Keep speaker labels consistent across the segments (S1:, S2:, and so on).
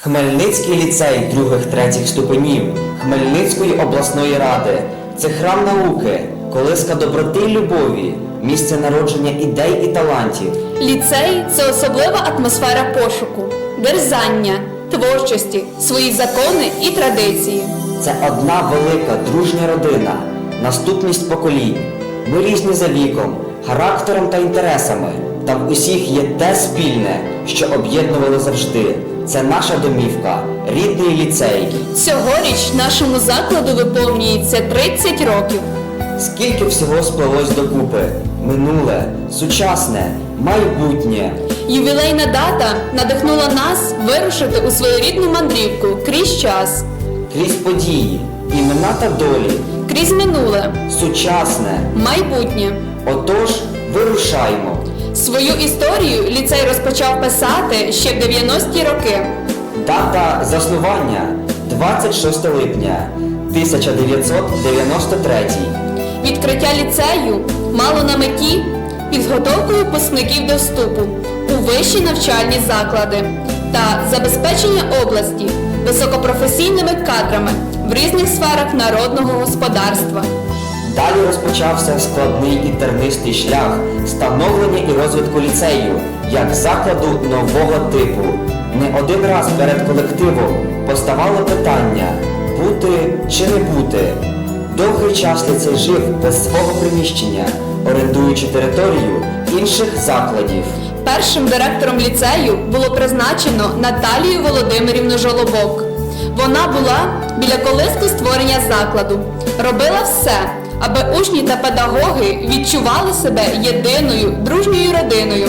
S1: Хмельницький ліцей других-третіх ступенів Хмельницької обласної ради це храм науки, колиска доброти й любові, місце народження ідей і талантів.
S2: Ліцей це особлива атмосфера пошуку, дерзання, творчості, свої закони і традиції.
S1: Це одна велика дружня родина, наступність поколінь. Ми різні за віком, характером та інтересами. Та в усіх є те спільне, що об'єднувало завжди. Це наша домівка, рідний ліцей.
S2: Цьогоріч нашому закладу виповнюється 30 років.
S1: Скільки всього сплелось докупи? Минуле, сучасне, майбутнє.
S2: Ювілейна дата надихнула нас вирушити у своєрідну мандрівку крізь час,
S1: Крізь події, імена та долі,
S2: крізь минуле,
S1: сучасне.
S2: майбутнє.
S1: Отож, вирушаймо.
S2: Свою історію ліцей розпочав писати ще в 90-ті роки.
S1: Дата заснування 26 липня 1993.
S2: Відкриття ліцею мало на меті підготовку випускників до вступу у вищі навчальні заклади та забезпечення області високопрофесійними кадрами в різних сферах народного господарства.
S1: Далі розпочався складний і тернистий шлях становлення і розвитку ліцею як закладу нового типу. Не один раз перед колективом поставало питання бути чи не бути. Довгий час ліцей жив без свого приміщення, орендуючи територію інших закладів.
S2: Першим директором ліцею було призначено Наталію Володимирівну Жолобок. Вона була біля колиски створення закладу, робила все, аби учні та педагоги відчували себе єдиною дружньою родиною.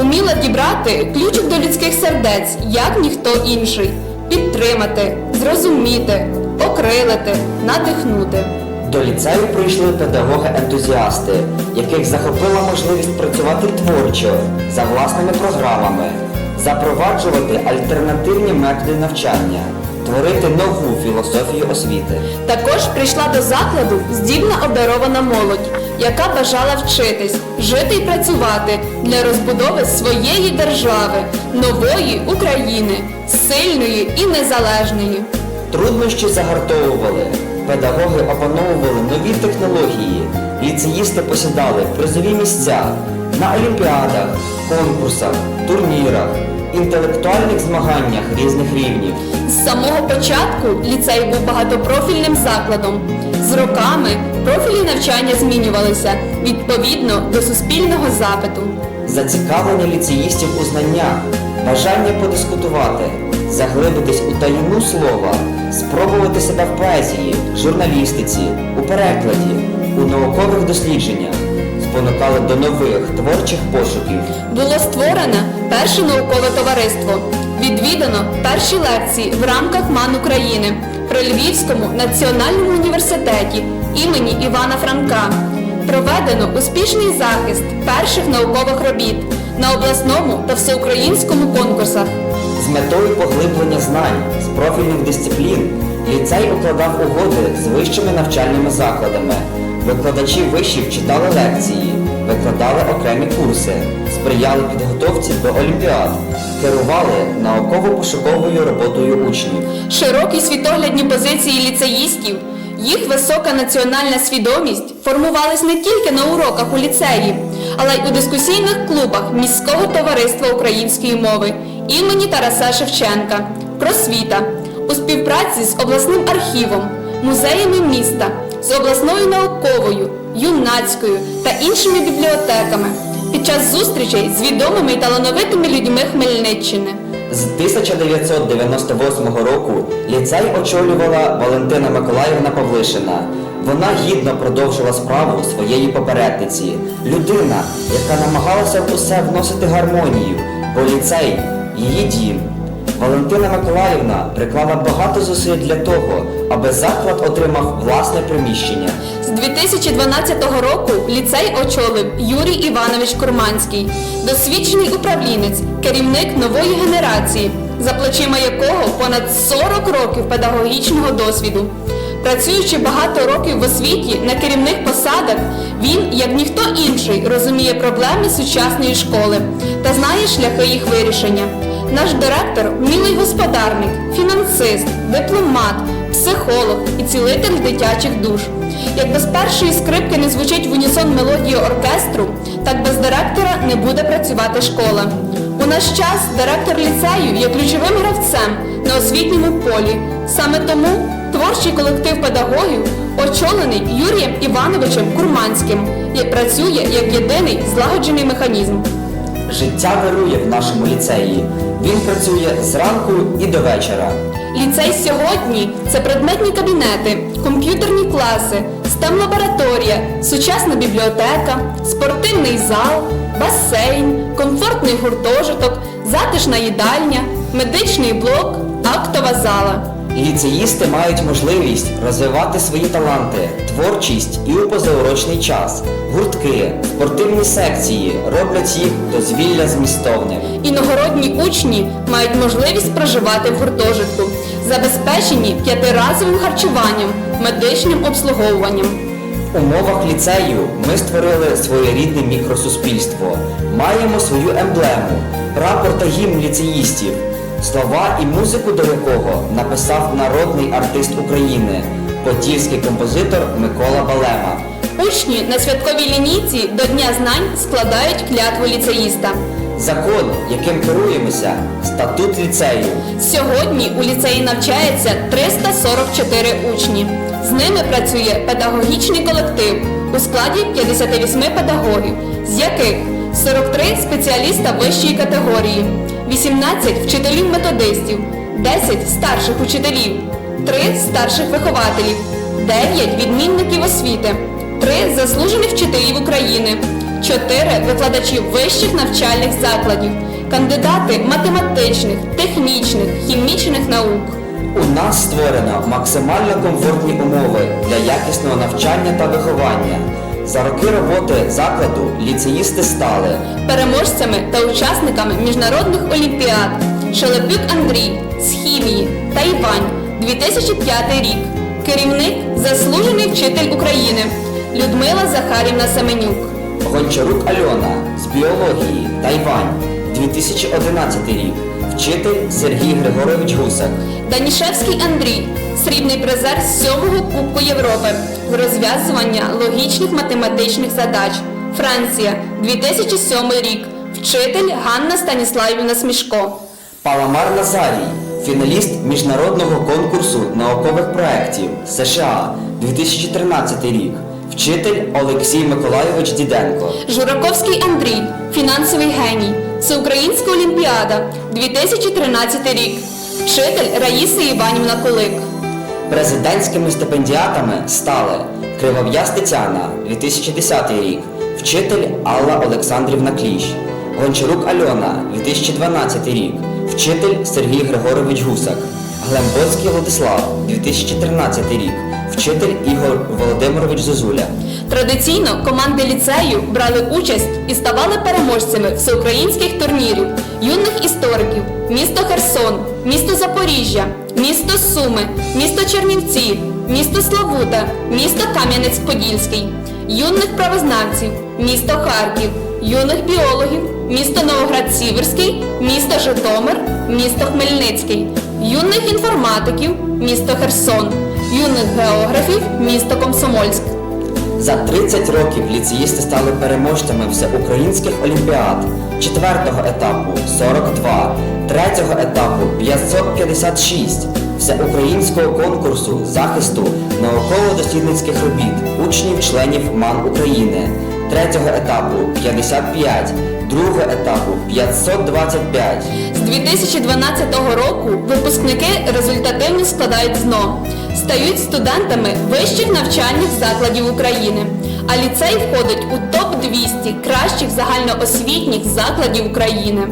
S2: Уміла дібрати ключик до людських сердець, як ніхто інший, підтримати, зрозуміти, окрилити, надихнути.
S1: До ліцею прийшли педагоги-ентузіасти, яких захопила можливість працювати творчо за власними програмами, запроваджувати альтернативні методи навчання, творити нову філософію освіти.
S2: Також прийшла до закладу здібна обдарована молодь, яка бажала вчитись, жити і працювати для розбудови своєї держави, нової України, сильної і незалежної.
S1: Труднощі загартовували, педагоги опановували нові технології, ліцеїсти посідали призові місця на олімпіадах, конкурсах, турнірах, інтелектуальних змаганнях різних рівнів.
S2: З самого початку ліцей був багатопрофільним закладом. З роками профілі навчання змінювалися відповідно до суспільного запиту.
S1: Зацікавлення ліцеїстів у знаннях, бажання подискутувати, заглибитись у таїну слова, спробувати себе в поезії, журналістиці, у перекладі, у наукових дослідженнях, спонукали до нових творчих пошуків.
S2: Було створено перше наукове товариство. Відвідано перші лекції в рамках МАН України при Львівському національному університеті імені Івана Франка. Проведено успішний захист перших наукових робіт на обласному та всеукраїнському конкурсах.
S1: З метою поглиблення знань з профільних дисциплін ліцей укладав угоди з вищими навчальними закладами. Викладачі вишів читали лекції, викладали окремі курси, сприяли підготовці до олімпіад, керували науково-пошуковою роботою учнів.
S2: Широкі світоглядні позиції ліцеїстів, їх висока національна свідомість формувались не тільки на уроках у ліцеї, але й у дискусійних клубах міського товариства української мови імені Тараса Шевченка, просвіта, у співпраці з обласним архівом, музеями міста, з обласною науковою, юнацькою та іншими бібліотеками під час зустрічей з відомими і талановитими людьми Хмельниччини.
S1: З 1998 року ліцей очолювала Валентина Миколаївна Павлишина. Вона гідно продовжила справу своєї попередниці. Людина, яка намагалася в усе вносити гармонію, бо ліцей її дім. Валентина Миколаївна приклала багато зусиль для того, аби заклад отримав власне приміщення.
S2: З 2012 року ліцей очолив Юрій Іванович Курманський, досвідчений управлінець, керівник нової генерації, за плечима якого понад 40 років педагогічного досвіду. Працюючи багато років в освіті на керівних посадах, він, як ніхто інший, розуміє проблеми сучасної школи та знає шляхи їх вирішення. Наш директор вмілий господарник, фінансист, дипломат, психолог і цілитель дитячих душ. Як без першої скрипки не звучить в унісон мелодії оркестру, так без директора не буде працювати школа. У наш час директор ліцею є ключовим гравцем на освітньому полі. Саме тому творчий колектив педагогів, очолений Юрієм Івановичем Курманським, є- працює як єдиний злагоджений механізм.
S1: Життя вирує в нашому ліцеї. Він працює зранку і до вечора.
S2: Ліцей сьогодні це предметні кабінети, комп'ютерні класи, STEM-лабораторія, сучасна бібліотека, спортивний зал, басейн, комфортний гуртожиток, затишна їдальня, медичний блок, актова зала.
S1: Ліцеїсти мають можливість розвивати свої таланти, творчість і у позаурочний час. Гуртки, спортивні секції роблять їх дозвілля змістовним.
S2: Іногородні учні мають можливість проживати в гуртожитку, забезпечені п'ятиразовим харчуванням, медичним обслуговуванням.
S1: В умовах ліцею ми створили своєрідне мікросуспільство. Маємо свою емблему, прапор та гімн ліцеїстів, слова і музику до якого написав народний артист України, подільський композитор Микола Балема.
S2: Учні на святковій лінійці до Дня знань складають клятву ліцеїста.
S1: Закон, яким керуємося, статут ліцею.
S2: Сьогодні у ліцеї навчається 344 учні. З ними працює педагогічний колектив у складі 58 педагогів, з яких 43 спеціаліста вищої категорії, 18 вчителів-методистів, 10 старших учителів, 3 старших вихователів, 9 відмінників освіти, 3 заслужених вчителів України, 4 викладачі вищих навчальних закладів, кандидати математичних, технічних, хімічних наук.
S1: У нас створено максимально комфортні умови для якісного навчання та виховання. За роки роботи закладу ліцеїсти стали
S2: переможцями та учасниками міжнародних олімпіад Шелепюк Андрій з хімії та Івань 2005 рік. Керівник заслужений вчитель України Людмила Захарівна Семенюк.
S1: Гончарук Альона з біології Тайвань 2011 рік. Вчитель Сергій Григорович Гусак.
S2: Данішевський Андрій, срібний призер сьомого Кубку Європи розв'язування логічних математичних задач. Франція, 2007 рік. Вчитель Ганна Станіславівна Смішко.
S1: Паламар Назарій, фіналіст міжнародного конкурсу наукових проєктів США 2013 рік. Вчитель Олексій Миколайович Діденко.
S2: Жураковський Андрій, фінансовий геній, Всеукраїнська олімпіада, 2013 рік. Вчитель Раїса Іванівна Колик.
S1: Президентськими стипендіатами стали Кривов'яз Тетяна 2010 рік, вчитель Алла Олександрівна Кліщ, Гончарук Альона 2012 рік, вчитель Сергій Григорович Гусак, Глембоцький Владислав 2013 рік, вчитель Ігор Володимирович Зозуля.
S2: Традиційно команди ліцею брали участь і ставали переможцями всеукраїнських турнірів, юних істориків, місто Херсон, місто Запоріжжя, місто Суми, місто Чернівці, місто Славута, місто Кам'янець-Подільський, юних правознавців, місто Харків, юних біологів, місто Новоград-Сіверський, місто Житомир, місто Хмельницький, юних інформатиків, місто Херсон, юних географів, місто Комсомольськ.
S1: За 30 років ліцеїсти стали переможцями всеукраїнських олімпіад, четвертого етапу 42, третього етапу 556, всеукраїнського конкурсу захисту науково-дослідницьких робіт учнів-членів МАН України, третього етапу 55, другого етапу 525.
S2: З 2012 року випускники результативно складають ЗНО, стають студентами вищих навчальних закладів України. А ліцей входить у топ-200 кращих загальноосвітніх закладів України.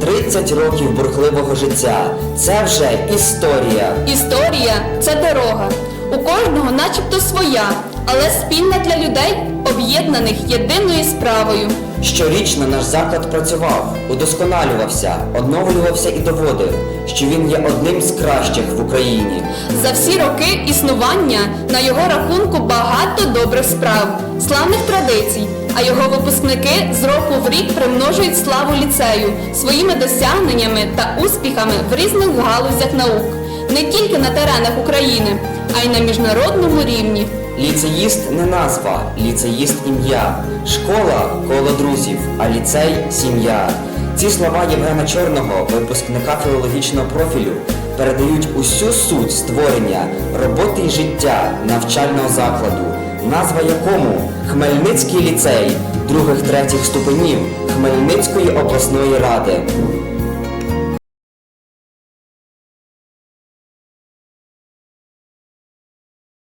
S1: 30 років бурхливого життя це вже історія.
S2: Історія це дорога. У кожного начебто своя, але спільна для людей, об'єднаних єдиною справою.
S1: Щорічно наш заклад працював, удосконалювався, оновлювався і доводив, що він є одним з кращих в Україні.
S2: За всі роки існування на його рахунку багато добрих справ, славних традицій, а його випускники з року в рік примножують славу ліцею своїми досягненнями та успіхами в різних галузях наук, не тільки на теренах України, а й на міжнародному рівні.
S1: Ліцеїст не назва, ліцеїст ім'я. Школа коло друзів, а ліцей сім'я. Ці слова Євгена Чорного, випускника філологічного профілю, передають усю суть створення, роботи і життя навчального закладу, назва якому Хмельницький ліцей других третіх ступенів Хмельницької обласної ради.